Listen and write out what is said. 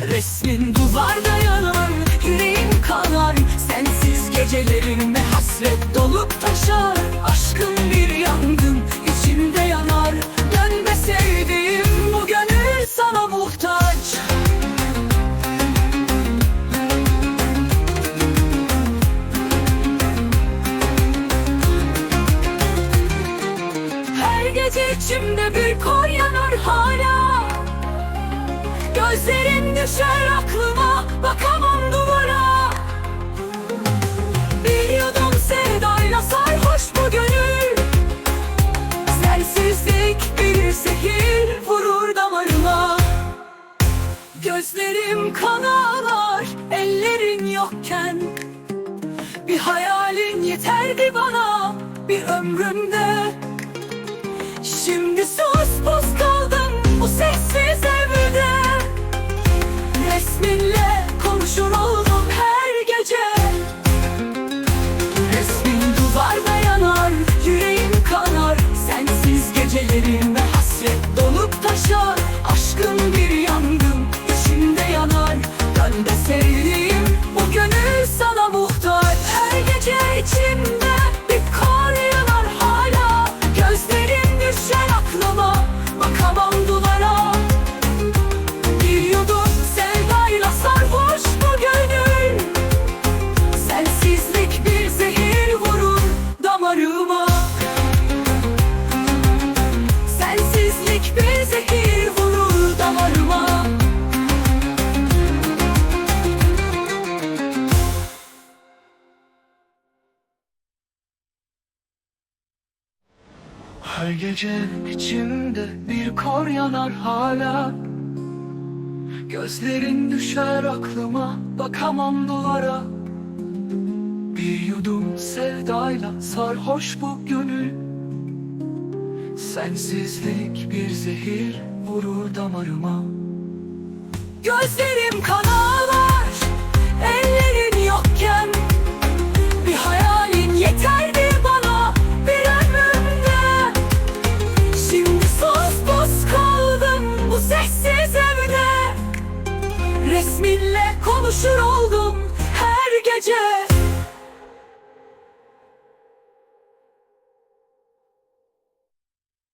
Resmin duvarda yanar Yüreğim kanar Sensiz gecelerime hasret dolup taşar. Aşkın bir yangın içimde yanar. Dönme sevdiğim bu gönül sana muhtaç. Her gece içimde bir kor yanar hala Gözlerin düşer aklıma Bakamam duvara. Bir yudum sevdayla sarhoş bu gönül. Sensizlik bir zehir vurur damarıma. Gözlerim kan ağlar ellerin yokken. Bir hayalin yeterdi bana bir ömrümde. Şimdi Resminle konuşur oldum Her gece içimde bir kor yanar hala. Gözlerin düşer aklıma Bakamam duvara. Bir yudum sevdayla sarhoş bu gönül. Sensizlik bir zehir vurur damarıma. Gözlerim Resminle konuşur oldum her gece